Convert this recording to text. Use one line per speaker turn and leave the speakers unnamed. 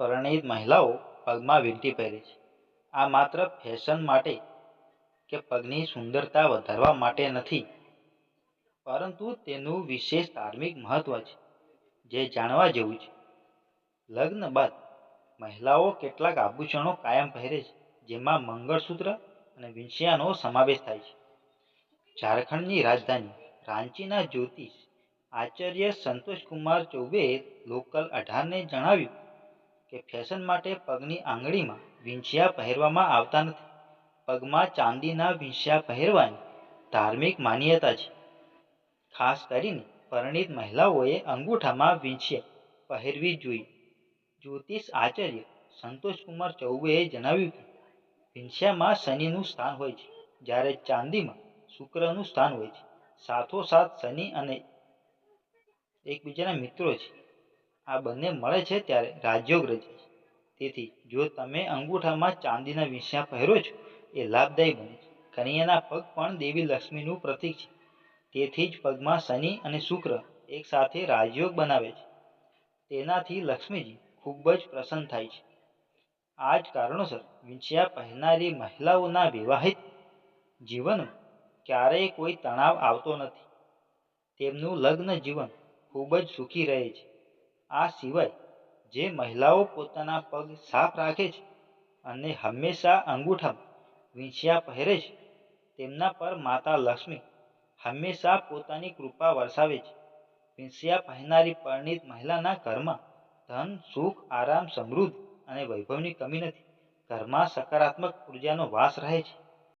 પરણિત મહિલાઓ પગમાં વીંટી પહેરે છે. આ માત્ર ફેશન માટે કે પગની સુંદરતા વધારવા માટે નથી, પરંતુ તેનું વિશેષ ધાર્મિક મહત્વ છે, જે જાણવા જેવું છે. લગ્ન બાદ મહિલાઓ કેટલાક આભૂષણો કાયમ પહેરે છે, જેમાં મંગળસૂત્ર અને વિંશિયાનો સમાવેશ થાય છે. ઝારખંડની રાજધાની રાંચીના જ્યોતિષ આચાર્ય સંતોષકુમાર ચૌબે લોકલ અઢારને જણાવ્યું કે ફેશન માટે પગની આંગળીમાં વિંછિયા પહેરવામાં આવતા નથી. પગમાં ચાંદીના વિંછિયા પહેરવાની ધાર્મિક માન્યતા છે. ખાસ કરીને પરિણીત મહિલાઓએ અંગૂઠામાં વિંછિયા પહેરવી જોઈએ. જ્યોતિષ આચાર્ય સંતોષકુમાર ચૌબેએ જણાવ્યું કે, વિંછિયામાં શનિનું સ્થાન હોય છે, જ્યારે ચાંદીમાં શુક્રનું સ્થાન હોય છે. સાથોસાથ શનિ અને એકબીજાના મિત્રો છે. આ બંને મળે છે ત્યારે રાજયોગ રચે છે તેથી જો તમે અંગૂઠામાં ચાંદીના વિંછા પહેરો છો, એ લાભદાયી બને છે. કન્યાના પગ પણ દેવી લક્ષ્મીનું પ્રતીક છે. તેથી જ પગમાં શનિ અને શુક્ર એકસાથે રાજયોગ બનાવે છે. તેનાથી લક્ષ્મીજી ખૂબ જ પ્રસન્ન થાય છે. આ જ કારણોસર વિંછિયા પહેરનારી મહિલાઓના વિવાહિત જીવનમાં ક્યારેય કોઈ તણાવ આવતો નથી. તેમનું લગ્ન જીવન ખૂબ જ સુખી રહે છે. આ સિવાય જે મહિલાઓ પોતાના પગ સાફ રાખે છે અને હંમેશા અંગૂઠામાં વિંછિયા પહેરે છે, તેમના પર માતા લક્ષ્મી હંમેશા પોતાની કૃપા વરસાવે છે. વિંછિયા પહેરનારી પરિણીત મહિલાના ઘરમાં ધન, સુખ, આરામ, સમૃદ્ધિ અને વૈભવની કમી નથી. ઘરમાં સકારાત્મક ઉર્જાનો વાસ રહે છે.